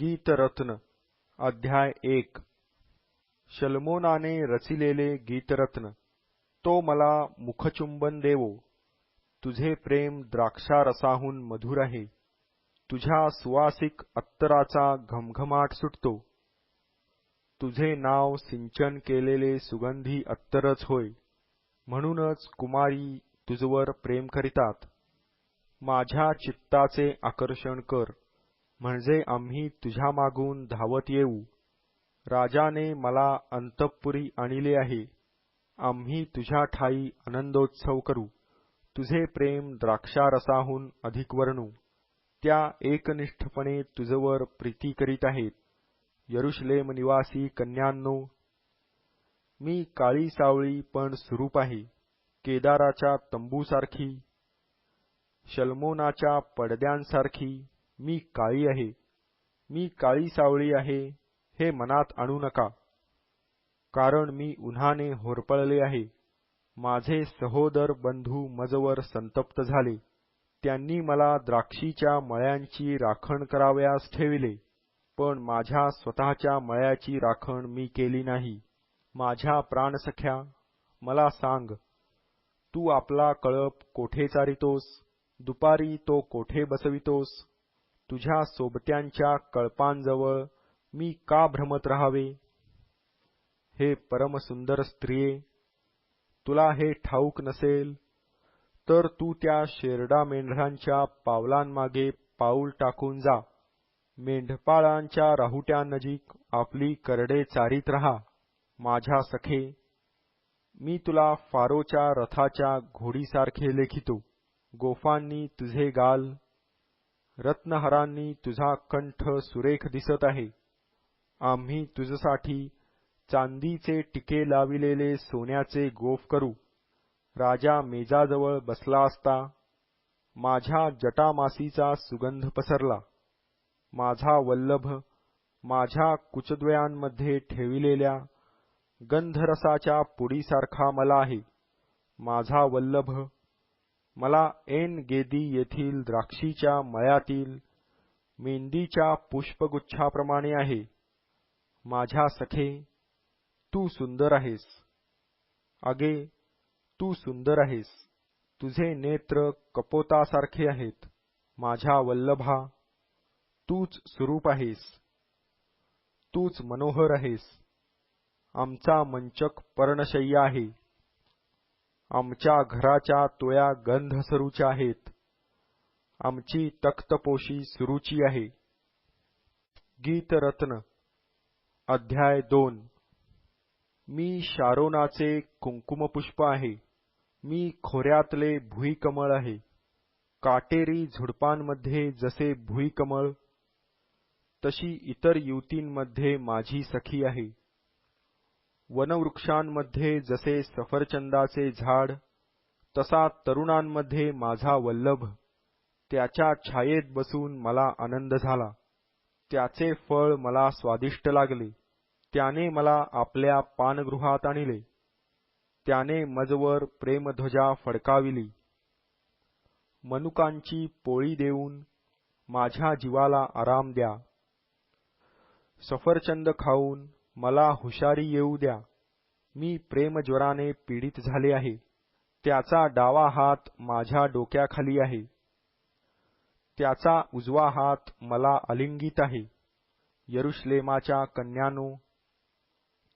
गीतरत्न अध्याय एक. शल्मोनाने रचिलेले गीतरत्न तो मला मुखचुंबन देवो. तुझे प्रेम द्राक्षारसाहून मधुर आहे. तुझ्या सुवासिक अत्तराचा घमघमाट सुटतो. तुझे नाव सिंचन केलेले सुगंधी अत्तरच होय. म्हणूनच कुमारी तुझवर प्रेम करीतात. माझ्या चित्ताचे आकर्षण कर. म्हणजे आम्ही तुझ्या मागून धावत येऊ. राजाने मला अंतःपुरी आणले आहे. आम्ही तुझ्या ठाई आनंदोत्सव करू. तुझे प्रेम द्राक्षारसाहून अधिक वर्णू. त्या एकनिष्ठपणे तुझवर प्रीती करीत आहेत. यरुशलेम निवासी कन्यांनो मी काळी सावळी पण सुरूप आहे. केदाराच्या तंबूसारखी शल्मोनाच्या पडद्यांसारखी मी काळी आहे. मी काळी सावळी आहे. हे मनात आणू नका. कारण मी उन्हाने होरपळले आहे. माझे सहोदर बंधू मजवर संतप्त झाले. त्यांनी मला द्राक्षीच्या मळ्यांची राखण करावयास ठेविले. पण माझ्या स्वतःच्या मळ्याची राखण मी केली नाही. माझ्या प्राणसख्या मला सांग तू आपला कळप कोठे चारितोस? दुपारी तो कोठे बसवितोस? तुझ्या सोबत्यांच्या कळपांजवळ मी का भ्रमत राहावे? हे परमसुंदर स्त्रिये तुला हे ठाऊक नसेल तर तू त्या शेरडा मेंढरांच्या पावलांमागे पाऊल टाकून जा. मेंढपाळांच्या राहुट्यानजीक आपली करडे चारीत रहा माझ्या सखे. मी तुला फारोच्या रथाच्या घोडीसारखे लेखितो. गोफांनी तुझे गाल रत्नहारांनी तुझा कंठ सुरेख दिसत आहे. आम्ही तुझसाठी चांदीचे टिके लाविलेले सोन्याचे गोफ करू. राजा मेजाजवळ बसला असता माझ्या जटामासीचा सुगंध पसरला. माझा वल्लभ माझ्या कुचद्वयांमध्ये ठेविलेल्या गंधरसाच्या पुडीसारखा मला आहे. माझा वल्लभ मला एन गेदी येथील द्राक्षीच्या मळ्यातील मेंदीच्या पुष्पगुच्छाप्रमाणे आहे. माझ्या सखे तू सुंदर आहेस. अगे तू सुंदर आहेस. तुझे नेत्र कपोतासारखे आहेत. माझ्या वल्लभा तूच सुरूप आहेस. तूच मनोहर आहेस. आमचा मंचक पर्णशय्या आहे. आमच्या घराच्या तोया गंधसरूच्या आहेत. आमची तख्तपोशी सुरुची आहे. गीतरत्न अध्याय दोन. मी शारोनाचे कुंकुमपुष्प आहे. मी खोऱ्यातले भुईकमळ आहे. काटेरी झुडपांमध्ये जसे भुईकमळ तशी इतर युवतींमध्ये माझी सखी आहे. वनवृक्षांमध्ये जसे सफरचंदाचे झाड तसा तरुणांमध्ये माझा वल्लभ. त्याच्या छायेत बसून मला आनंद झाला. त्याचे फळ मला स्वादिष्ट लागले. त्याने मला आपल्या पानगृहात आणले. त्याने मजवर प्रेमध्वजा फडकाविली. मनुकांची पोळी देऊन माझ्या जीवाला आराम द्या. सफरचंद खाऊन मला हुशारी येऊ द्या. मी प्रेमज्वराने पीडित झाले आहे. त्याचा डावा हात माझ्या डोक्याखाली आहे. त्याचा उजवा हात मला आलिंगित आहे. यरुश्लेमाच्या कन्यानो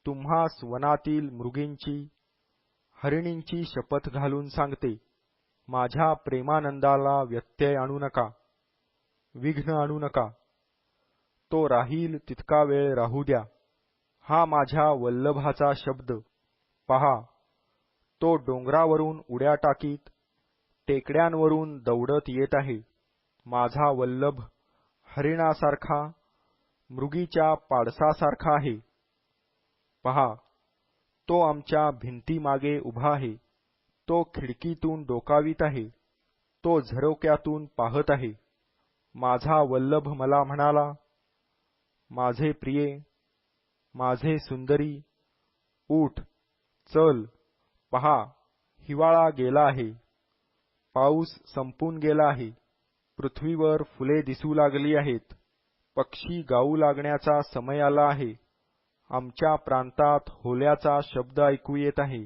तुम्हास वनातील मृगींची हरिणींची शपथ घालून सांगते. माझ्या प्रेमानंदाला व्यत्यय आणू नका. विघ्न आणू नका. तो राहील तितका वेळ राहू द्या. हा माझ्या वल्लभाचा शब्द. पहा. तो डोंगरावरून उड्या टाकीत टेकड्यांवरून दौडत येत आहे. माझा वल्लभ हरिणासारखा मृगीच्या पाडसासारखा आहे. पहा. तो आमच्या भिंतीमागे उभा आहे. तो खिडकीतून डोकावीत आहे. तो झरोक्यातून पाहत आहे. माझा वल्लभ मला म्हणाला माझे प्रिये माझे सुंदरी उठ चल पहा हिवाळा गेला आहे. पाऊस संपून गेला आहे. पृथ्वीवर फुले दिसू लागली आहेत. पक्षी गाऊ लागण्याचा समय आला आहे. आमच्या प्रांतात होल्याचा शब्द ऐकू येत आहे.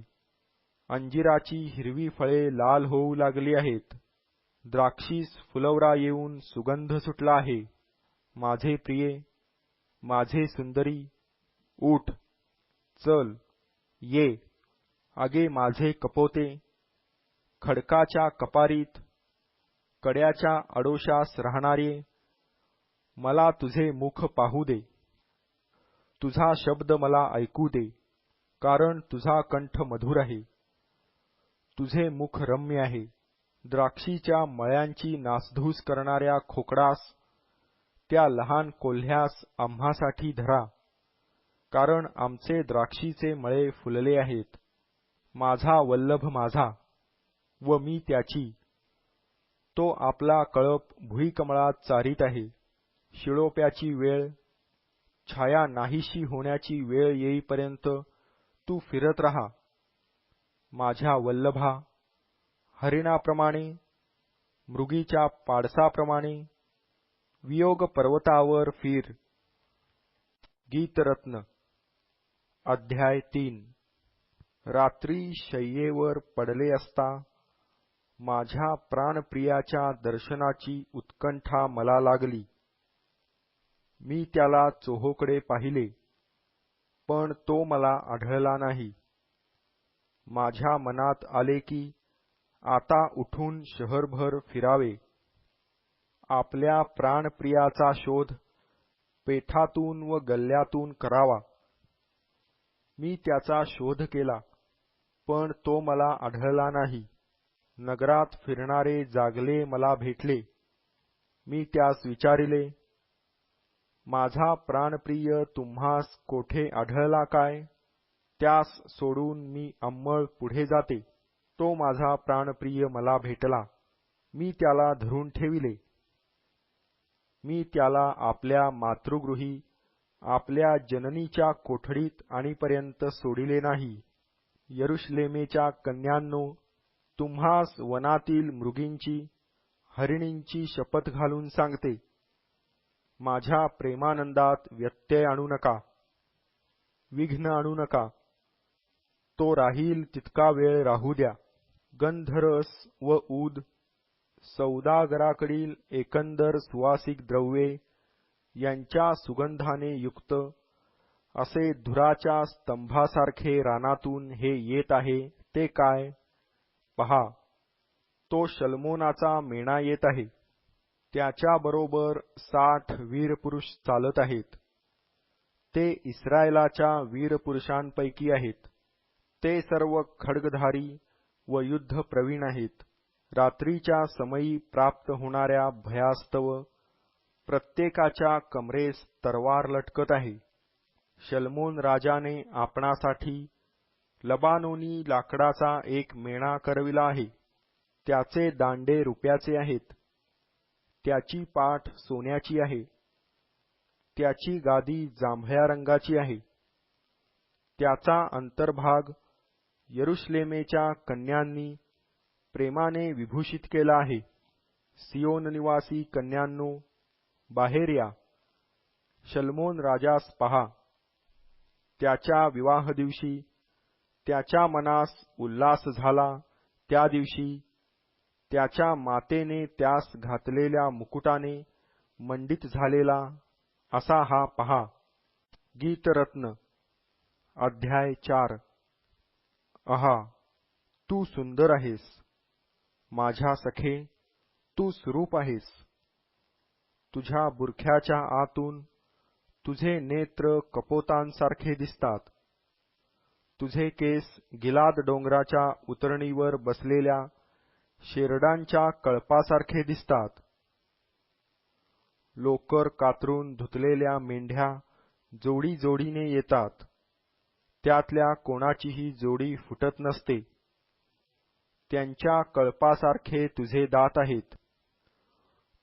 अंजिराची हिरवी फळे लाल होऊ लागली आहेत. द्राक्षीस फुलवरा येऊन सुगंध सुटला आहे. माझे प्रिये माझे सुंदरी उठ चल ये. आगे माझे कपोते. खडकाच्या कपारीत कड्याच्या अडोशास राहणारे मला तुझे मुख पाहू दे. तुझा शब्द मला ऐकू दे कारण तुझा कंठ मधुर आहे. तुझे मुख रम्य आहे. द्राक्षीच्या मळ्यांची नासधूस करणाऱ्या खोकडास त्या लहान कोल्ह्यास आम्हासाठी धरा. कारण आमचे द्राक्षीचे मळे फुलले आहेत. माझा वल्लभ माझा व मी त्याची. तो आपला कळप भुईकमळात चारीत आहे. शिळोप्याची वेळ छाया नाहीशी होण्याची वेळ येईपर्यंत तू फिरत राहा. माझ्या वल्लभा हरिणाप्रमाणे मृगीच्या पाडसाप्रमाणे वियोग पर्वतावर फिर. गीतरत्न अध्याय तीन. रात्री शय्येवर पडले असता माझ्या प्राणप्रियाच्या दर्शनाची उत्कंठा मला लागली. मी त्याला चोहोकडे पाहिले पण तो मला आढळला नाही. माझ्या मनात आले की आता उठून शहरभर फिरावे. आपल्या प्राणप्रियाचा शोध पेठातून व गल्ल्यातून करावा. मी त्याचा शोध केला पण तो मला आढळला नाही. नगरात फिरणारे जागले मला भेटले. मी त्यास विचारिले माझा प्राणप्रिय तुम्हास कोठे आढळला काय? त्यास सोडून मी अंमळ पुढे जाते. तो माझा प्राणप्रिय मला भेटला. मी त्याला धरून ठेविले. मी त्याला आपल्या मातृगृही आपल्या जननीच्या कोठडीत आणीपर्यंत सोडिले नाही. यरुश्लेमेच्या कन्यांनो तुम्हास वनातील मृगींची हरिणींची शपथ घालून सांगते. माझ्या प्रेमानंदात व्यत्यय आणू नका. विघ्न आणू नका. तो राहील तितका वेळ राहू द्या. गंधरस व ऊद सौदागराकडील एकंदर सुवासिक द्रव्ये यांच्या सुगंधाने युक्त असे धुराच्या स्तंभासारखे रानातून हे येत आहे ते काय? पहा तो शलमोनाचा मेणा येत आहे. त्याच्याबरोबर साठ वीरपुरुष चालत आहेत. ते इस्रायलाच्या वीरपुरुषांपैकी आहेत. ते सर्व खड्गधारी व युद्ध प्रवीण आहेत. रात्रीच्या समयी प्राप्त होणाऱ्या भयास्तव प्रत्येकाच्या कमरेस तरवार लटकत आहे. शलमोन राजाने आपणासाठी लबानोनी लाकडाचा एक मेणा करविला आहे. त्याचे दांडे रुप्याचे आहेत. त्याची पाठ सोन्याची आहे. त्याची गादी जांभळ्या रंगाची आहे. त्याचा अंतर्भाग यरुश्लेमेच्या कन्यांनी प्रेमाने विभूषित केला आहे. सियोन निवासी कन्यांनो बाहेर या शलमोन राजास पहा. त्याच्या विवाह दिवशी त्याच्या मनास उल्हास झाला. त्या दिवशी त्याच्या मातेने त्यास घातलेल्या मुकुटाने मंडित झालेला असा हा पहा. गीतरत्न अध्याय चार. अहा तू सुंदर आहेस. माझ्या सखे तू स्वरूप आहेस. तुझ्या बुरख्याच्या आतून तुझे नेत्र कपोतांसारखे दिसतात. तुझे केस गिलाद डोंगराच्या उतरणीवर बसलेल्या शेरडांच्या कळपासारखे दिसतात. लोकर कातरून धुतलेल्या मेंढ्या जोडी जोडीने येतात. त्यातल्या कोणाचीही जोडी फुटत नसते. त्यांच्या कळपासारखे तुझे दात आहेत.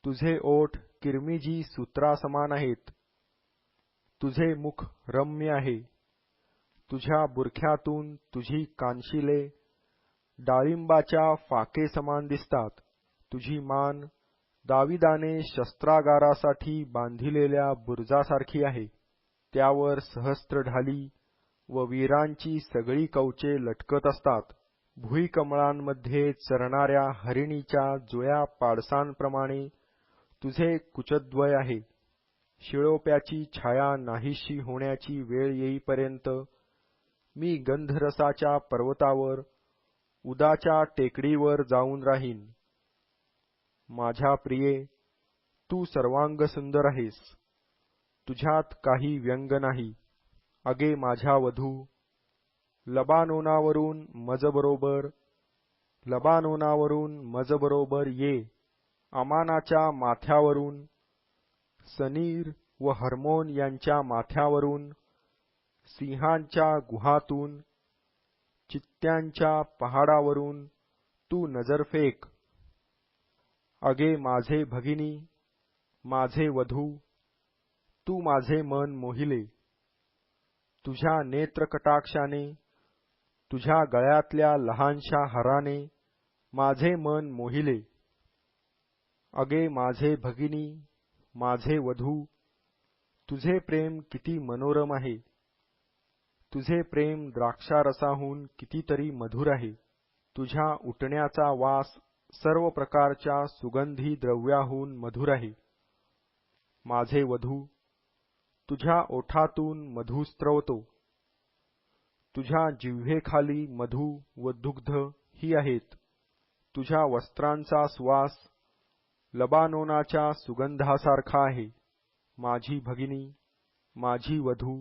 तुझे ओठ किरमिजी सूत्रासमान आहेत. तुझे मुख रम्य आहे. तुझ्या बुरख्यातून तुझी कानशिले डाळिंबाच्या फाके समान दिसतात. तुझी मान दाविदाने शस्त्रागारासाठी बांधिलेल्या बुरजासारखी आहे. त्यावर सहस्त्र ढाली व वीरांची सगळी कवचे लटकत असतात. भुईकमळांमध्ये चरणाऱ्या हरिणीच्या जुळ्या पाडसांप्रमाणे तुझे कुचद्वय आहे. शिळोप्याची छाया नाहीशी होण्याची वेळ येईपर्यंत मी गंधरसाच्या पर्वतावर उदाच्या टेकडीवर जाऊन राहीन. माझ्या प्रिये तू सर्वांग सुंदर आहेस. तुझ्यात काही व्यंग नाही. अगे माझ्या वधू लबानोनावरून मजबरोबर लबानोनावरून मजबरोबर ये. अमानाच्या माथ्यावरून सनीर व हर्मोन यांच्या माथ्यावरून सिंहांच्या गुहातून चित्त्यांच्या पहाडावरून तू नजर फेक. अगे माझे भगिनी माझे वधू तू माझे मन मोहिले. तुझ्या नेत्रकटाक्षाने तुझ्या गळ्यातल्या लहानशा हाराने माझे मन मोहिले. अगे माझे भगिनी माझे वधू तुझे प्रेम किती मनोरम आहे. तुझे प्रेम द्राक्षारसाहून कितीतरी मधुर आहे. तुझ्या उठण्याचा वास सर्व प्रकारच्या सुगंधी द्रव्याहून मधुर आहे. माझे वधू तुझ्या ओठातून मधू स्त्रवतो तुझ्या जिव्हेखाली मधू व दुग्ध ही आहेत. तुझ्या वस्त्रांचा सुवास लबानोनाच्या सुगंधासारखा आहे. माझी भगिनी माझी वधू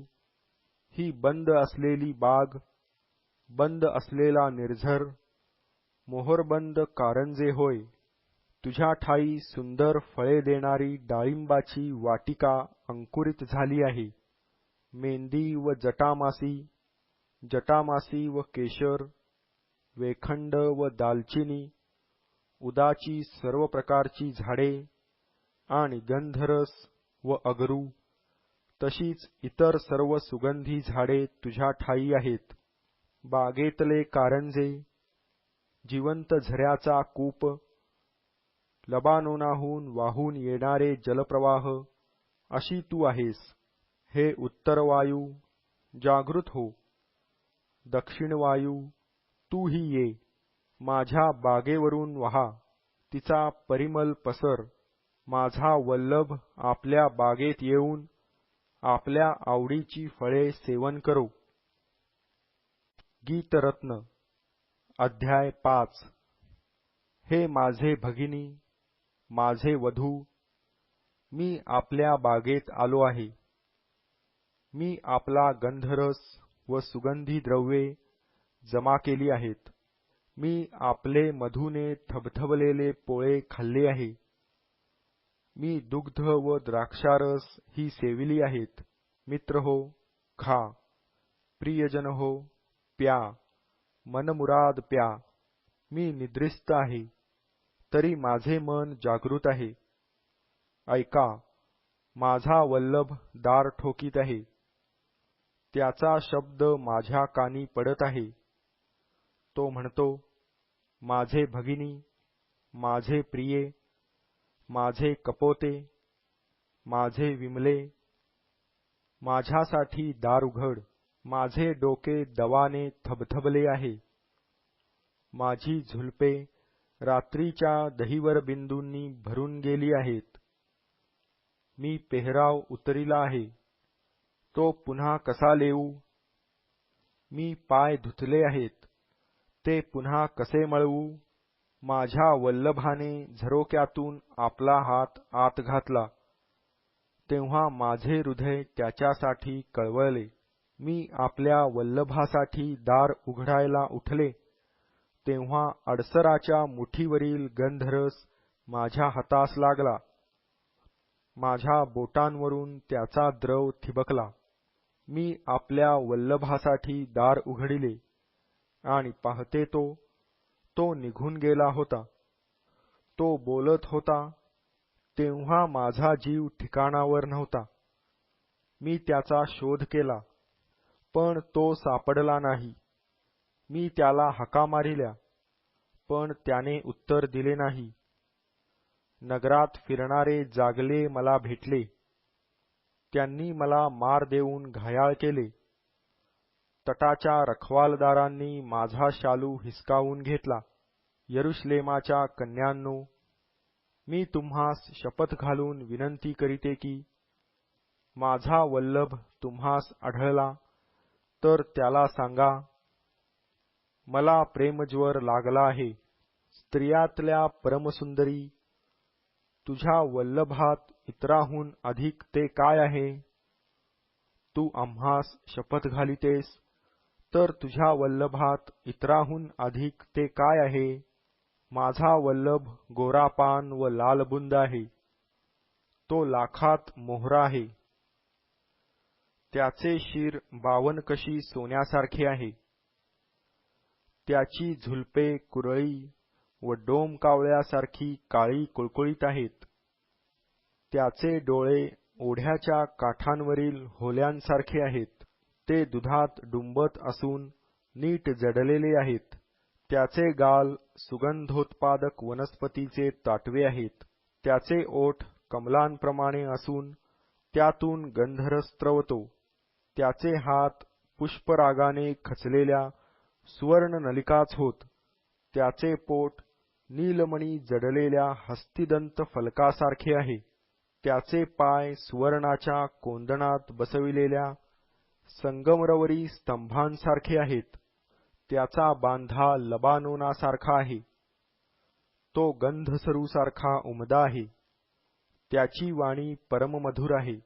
ही बंद असलेली बाग बंद असलेला निर्झर मोहरबंद कारंजे होय. तुझ्या ठाई सुंदर फळे देणारी डाळिंबाची वाटिका अंकुरित झाली आहे. मेंदी व जटामासी जटामासी व केशर वेखंड व दालचिनी उदाची सर्व प्रकारची झाडे आणि गंधरस व अगरू तशीच इतर सर्व सुगंधी झाडे तुझ्या ठाई आहेत. बागेतले कारंजे जिवंत झऱ्याचा कूप लबानोनाहून वाहून येणारे जलप्रवाह अशी तू आहेस. हे उत्तर वायू जागृत हो. दक्षिण वायू तूही ये. माझ्या बागेवरून वहा. तिचा परिमल पसर. माझा वल्लभ आपल्या बागेत येऊन आपल्या आवडीची फळे सेवन करो. गीतरत्न अध्याय पाच. हे माझे भगिनी माझे वधू मी आपल्या बागेत आलो आहे. मी आपला गंधरस व सुगंधी द्रव्ये जमा केली आहेत. मी आपले मधुने थबथबलेले पोळे खाल्ले आहे. मी दुग्ध व द्राक्षारस ही सेविली आहेत. मित्र हो खा. प्रियजन हो प्या. मनमुराद प्या. मी निद्रिस्त आहे. तरी माझे मन जागृत आहे. ऐका माझा वल्लभ दार ठोकीत आहे. त्याचा शब्द माझ्या कानी पडत आहे. तो म्हणतो माझे भगिनी माझे प्रिये माझे कपोते माझे विमले माझ्यासाठी दार उघड माझे डोके दवाने थबथबले आहे. माझी झुलपे रात्रीच्या दहीवर बिंदूंनी भरून गेली आहेत. मी पेहराव उतरिला आहे. तो पुन्हा कसा लेऊ? मी पाय धुतले आहेत. ते पुन्हा कसे मळवू? माझ्या वल्लभाने झरोक्यातून आपला हात आत घातला. तेव्हा माझे हृदय त्याच्यासाठी कळवळले. मी आपल्या वल्लभासाठी दार उघडायला उठले. तेव्हा अडसराच्या मुठीवरील गंधरस माझ्या हातास लागला. माझ्या बोटांवरून त्याचा द्रव थिबकला. मी आपल्या वल्लभासाठी दार उघडिले. आणि पाहते तो तो निघून गेला होता. तो बोलत होता तेव्हा माझा जीव ठिकाणावर नव्हता. मी त्याचा शोध केला पण तो सापडला नाही. मी त्याला हका मारिल्या पण त्याने उत्तर दिले नाही. नगरात फिरणारे जागले मला भेटले. त्यांनी मला मार देऊन घायाळ केले. तटाच्या रखवालदारांनी माझा शालू हिसकावून घेतला. यरुश्लेमाच्या कन्यांनो मी तुम्हास शपथ घालून विनंती करीते की माझा वल्लभ तुम्हास आढळला तर त्याला सांगा मला प्रेमज्वर लागला आहे. स्त्रियातल्या परमसुंदरी तुझ्या वल्लभात इतराहून अधिक ते काय आहे? तू आम्हास शपथ घालितेस. तर तुझ्या वल्लभात इतराहून अधिक ते काय आहे? माझा वल्लभ गोरापान व लालबुंद आहे. तो लाखात मोहरा आहे. त्याचे शिर बावनकशी सोन्यासारखे आहे. त्याची झुलपे कुरळी व डोम कावळ्यासारखी काळी कुळकुळीत आहेत. त्याचे डोळे ओढ्याच्या काठांवरील होल्यांसारखे आहेत. ते दुधात डुंबत असून नीट जडलेले आहेत. त्याचे गाल सुगंधोत्पादक वनस्पतीचे ताटवे आहेत. त्याचे ओठ कमलांप्रमाणे असून त्यातून गंधर स्त्रवतो त्याचे हात पुष्परागाने खचलेल्या सुवर्ण नलिकाच होत. त्याचे पोट नीलमणी जडलेल्या हस्तिदंत फलकासारखे आहे. त्याचे पाय सुवर्णाच्या कोंदणात बसविलेल्या संगमरवरी स्तंभांसारखे आहेत. त्याचा बांधा लबानोनासारखा आहे. तो गंधसरूसारखा उमदा आहे. त्याची वाणी परममधुर आहे.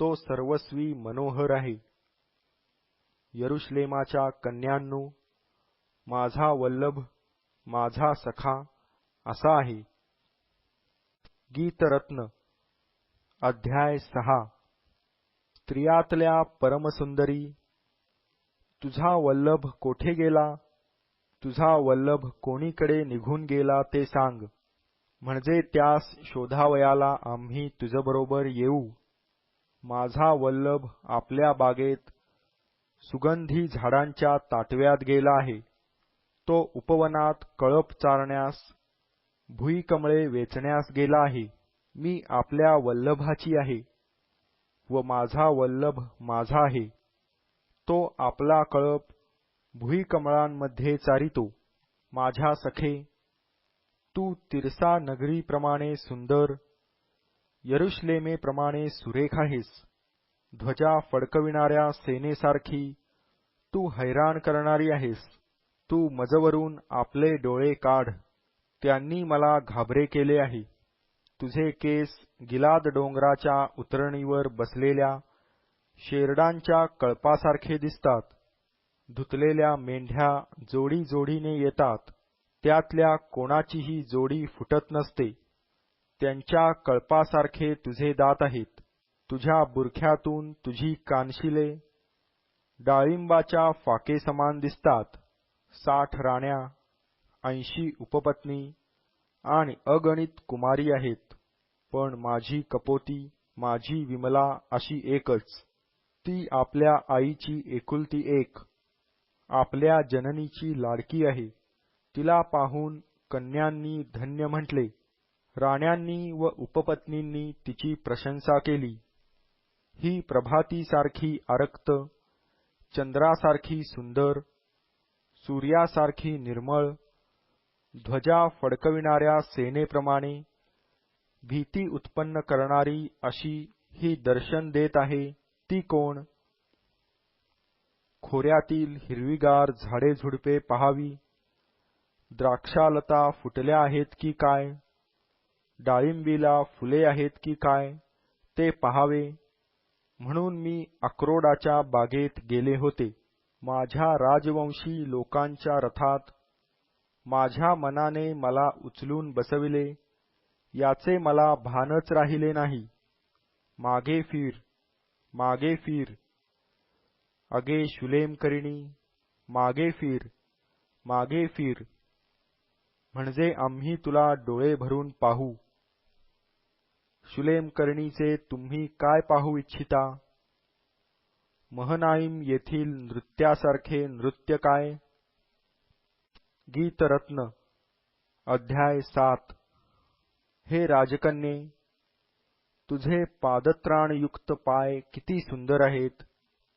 तो सर्वस्वी मनोहर आहे. यरुश्लेमाच्या कन्यांनो माझा वल्लभ माझा सखा असा आहे. गीतरत्न अध्याय सहा. स्त्रियातल्या परमसुंदरी तुझा वल्लभ कोठे गेला? तुझा वल्लभ कोणीकडे निघून गेला ते सांग. म्हणजे त्यास शोधावयाला आम्ही तुझबरोबर येऊ. माझा वल्लभ आपल्या बागेत सुगंधी झाडांच्या ताटव्यात गेला आहे. तो उपवनात कळप चारण्यास भुईकमळे वेचण्यास गेला आहे. मी आपल्या वल्लभाची आहे. व माझा वल्लभ माझा आहे. तो आपला कळप भुईकमळांमध्ये चारितो. माझ्या सखे तू तिरसा नगरीप्रमाणे सुंदर यरुश्लेमेप्रमाणे सुरेख आहेस. ध्वजा फडकविणाऱ्या सेनेसारखी तू हैराण करणारी आहेस. तू मजवरून आपले डोळे काढ. त्यांनी मला घाबरे केले आहे. तुझे केस गिलाद डोंगराच्या उतरणीवर बसलेल्या शेरडांच्या कळपासारखे दिसतात. धुतलेल्या मेंढ्या जोडी जोडीने येतात. त्यातल्या कोणाचीही जोडी फुटत नसते. त्यांच्या कळपासारखे तुझे दात आहेत. तुझ्या बुरख्यातून तुझी कानशिले डाळिंबाच्या फाकेसमान दिसतात. साठ राण्या ऐंशी उपपत्नी आणि अगणित कुमारी आहेत. पण माझी कपोती माझी विमला अशी एकच. ती आपल्या आईची एकुलती एक. आपल्या जननीची लाडकी आहे. तिला पाहून कन्यांनी धन्य म्हटले. राण्यांनी व उपपत्नींनी तिची प्रशंसा केली. ही प्रभातीसारखी आरक्त चंद्रासारखी सुंदर सूर्यासारखी निर्मळ ध्वजा फडकविणाऱ्या सेनेप्रमाणे भीती उत्पन्न करणारी अशी ही दर्शन देत आहे ती कोण? खोऱ्यातील हिरवीगार झाडे झुडपे पहावी. द्राक्षालता फुटल्या आहेत की काय? डाळिंबीला फुले आहेत की काय? ते पहावे. म्हणून मी अक्रोडाच्या बागेत गेले होते. माझ्या राजवंशी लोकांच्या रथात माझ्या मनाने मला उचलून बसविले. याचे मला भानच राहिले नाही. मागे फिर मागे फिर. अगे शुलेम करिणी मागे फिर मागे फिर. म्हणजे आम्ही तुला डोळे भरून पाहू. शुलेम करणीचे तुम्ही काय पाहू इच्छिता? महनाईम येथील नृत्यासारखे नृत्य काय? गीतरत्न अध्याय सात. हे राजकन्ये तुझे पादत्राणयुक्त पाय किती सुंदर आहेत.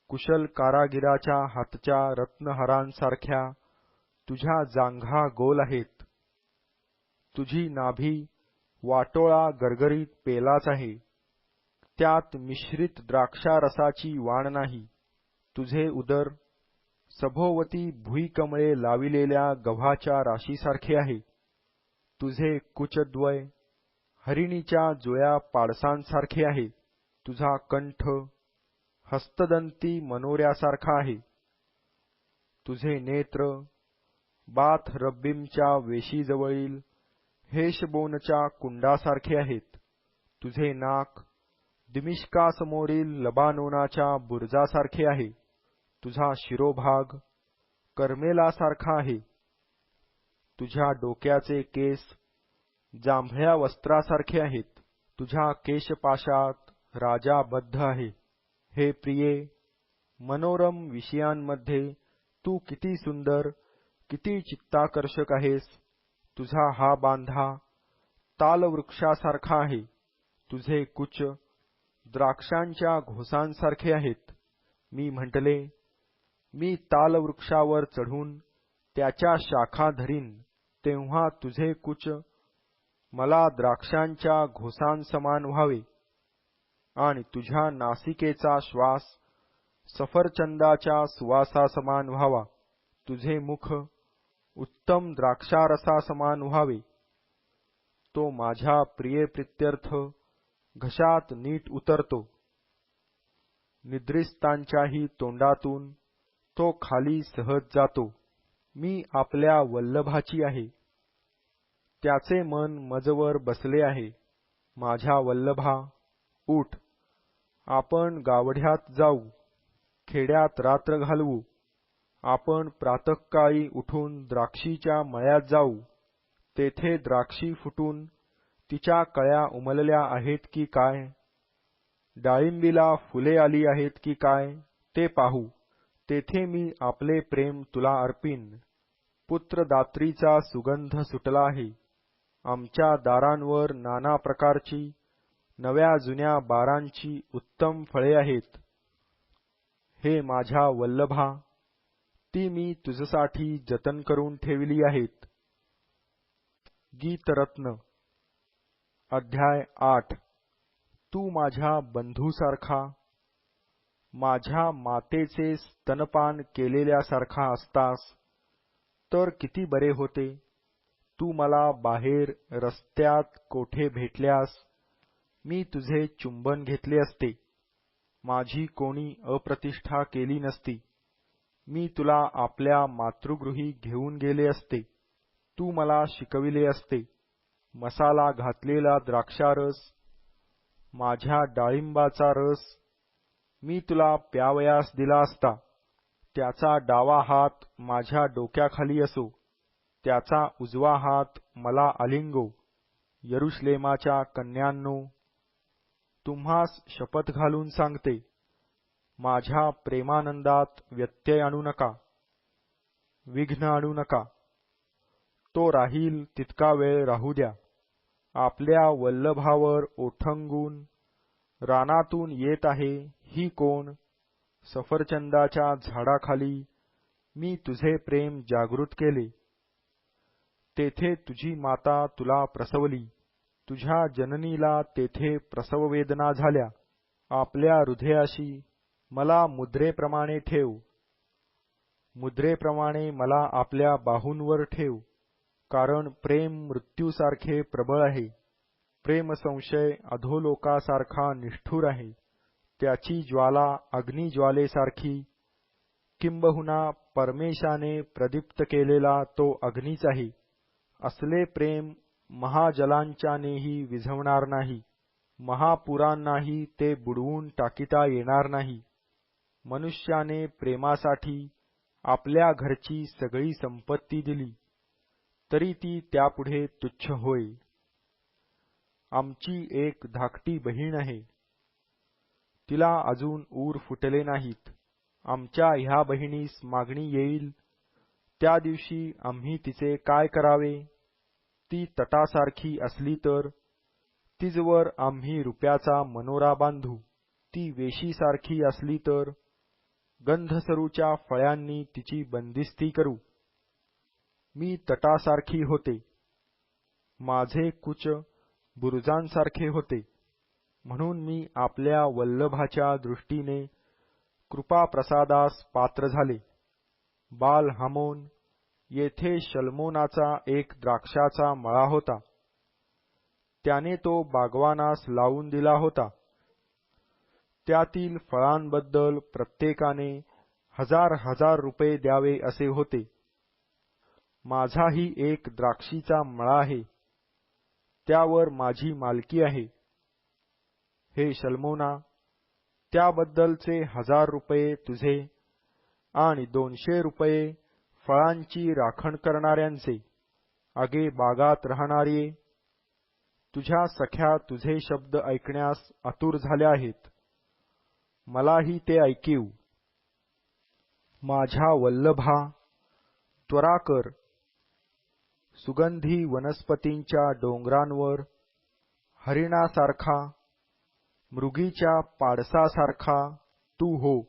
कुशल कारागिराच्या हातच्या रत्नहरांसारख्या तुझ्या जांघा गोल आहेत. तुझी नाभी वाटोळा गरगरीत पेलाच आहे. त्यात मिश्रित द्राक्षारसाची वाण नाही. तुझे उदर सभोवती भुईकमळे लाविलेल्या गव्हाच्या राशीसारखे आहे. तुझे कुचद्वय हरिणीच्या जुळ्या पाडसांसारखे आहे. तुझा कंठ हस्तदंती मनोऱ्यासारखा आहे. तुझे नेत्र बाथ रब्बीमच्या वेशीजवळील हेशबोनच्या कुंडासारखे आहेत. तुझे नाक दिमिष्कासमोरील लबानोनाच्या बुर्जासारखे आहे. तुझा शिरोभाग कर्मेलासारखा आहे. तुझ्या डोक्याचे केस जांभळ्या वस्त्रासारखे आहेत. तुझ्या केशपाशात राजा बद्ध आहे. हे प्रिये मनोरम विषयांमध्ये तू किती सुंदर किती चित्ताकर्षक आहेस. तुझा हा बांधा तालवृक्षासारखा आहे. तुझे कुच द्राक्षांच्या घोसांसारखे आहेत. मी म्हटले मी तालवृक्षावर चढून त्याच्या शाखा धरीन तेव्हा तुझे कुच मला द्राक्षांच्या घोसांसमान व्हावे. आणि तुझ्या नासिकेचा श्वास सफरचंदाच्या सुवासासमान व्हावा. तुझे मुख उत्तम द्राक्षारसासमान व्हावे. तो माझ्या प्रियप्रित्यर्थ घशात नीट उतरतो. निद्रिस्तांच्याही तोंडातून तो खाली सहज जातो. मी आपल्या वल्लभाची आहे. त्याचे मन मजवर बसले आहे. माझ्या वल्लभा उठ. आपण गावढ्यात जाऊ. खेड्यात रात्र घालवू. आपण प्रातकाळी उठून द्राक्षीच्या मळ्यात जाऊ. तेथे द्राक्षी फुटून तिच्या कळ्या उमलल्या आहेत की काय? डाळिंबीला फुले आली आहेत की काय? ते पाहू. तेथे मी आपले प्रेम तुला अर्पीन. पुत्रदात्रीचा सुगंध सुटला आहे आमच्या दारांवर नाना प्रकारची नव्या जुन्या बारांची उत्तम फळे आहेत. हे माझ्या वल्लभा ती मी तुझसाठी जतन करून ठेवली आहेत. गीतरत्न अध्याय आठ. तू माझ्या बंधूसारखा माझ्या मातेचे स्तनपान केलेल्यासारखा असतास तर किती बरे होते. तू मला बाहेर रस्त्यात कोठे भेटल्यास मी तुझे चुंबन घेतले असते. माझी कोणी अप्रतिष्ठा केली नसती. मी तुला आपल्या मातृगृही घेऊन गेले असते. तू मला शिकविले असते. मसाला घातलेला द्राक्षारस माझ्या डाळिंबाचा रस मी तुला प्यावयास दिला असता. त्याचा डावा हात माझ्या डोक्याखाली असो. त्याचा उजवा हात मला आलिंगो. यरुश्लेमाच्या कन्यांनो तुम्हास शपथ घालून सांगते माझ्या प्रेमानंदात व्यत्यय आणू नका विघ्न आणू नका. तो राहील तितका वेळ राहू द्या. आपल्या वल्लभावर ओठंगून रानातून येत आहे ही कोण? सफरचंदाच्या झाडाखाली मी तुझे प्रेम जागृत केले. तेथे तुझी माता तुला प्रसवली. तुझ्या जननीला तेथे प्रसववेदना झाल्या. आपल्या हृदयाशी मला मुद्रेप्रमाणे ठेव. मुद्रेप्रमाणे मला आपल्या बाहूंवर ठेव. कारण प्रेम मृत्यूसारखे प्रबळ आहे. प्रेमसंशय अधोलोकासारखा निष्ठुर आहे. त्याची ज्वाला अग्निज्वालेसारखी किंबहुना परमेशाने प्रदीप्त केलेला तो अग्नीच आहे. असले प्रेम महाजलांच्यानेही विझवणार नाही महापुरांनाही ते बुडवून टाकिता येणार नाही. मनुष्याने प्रेमासाठी आपल्या घरची सगळी संपत्ती दिली तरी ती त्यापुढे तुच्छ होय. आमची एक धाकटी बहीण आहे. तिला अजून ऊर फुटले नाहीत. आमच्या ह्या बहिणीस मागणी येईल. त्या दिवशी आम्ही तिचे काय करावे? ती तटासारखी असली तर? तिजवर आम्ही रुपयाचा मनोरा बांधू. ती वेशीसारखी असली तर? गंधसरूच्या फळ्यांनी तिची बंदिस्ती करू. मी तटासारखी होते. माझे कुच बुरुजांसारखे होते. म्हणून मी आपल्या वल्लभाच्या दृष्टीने कृपाप्रसादास पात्र झाले. बाल हमोन येथे शल्मोनाचा एक द्राक्षाचा मळा होता. त्याने तो बागवानास लावून दिला होता. त्यातील फळांबद्दल प्रत्येकाने हजार हजार रुपये द्यावे असे होते. माझाही एक द्राक्षीचा मळा आहे. त्यावर माझी मालकी आहे. हे शल्मोना त्याबद्दलचे हजार रुपये तुझे आणि दोनशे रुपये फळांची राखण करणाऱ्यांचे. आगे बागात राहणारे तुझ्या सख्या तुझे शब्द ऐकण्यास आतुर झाल्या आहेत. मलाही ते ऐकीव. माझ्या वल्लभा त्वरा कर. सुगंधी वनस्पतींच्या डोंगरांवर हरिणासारखा मृगीच्या पाडसासारखा तू हो.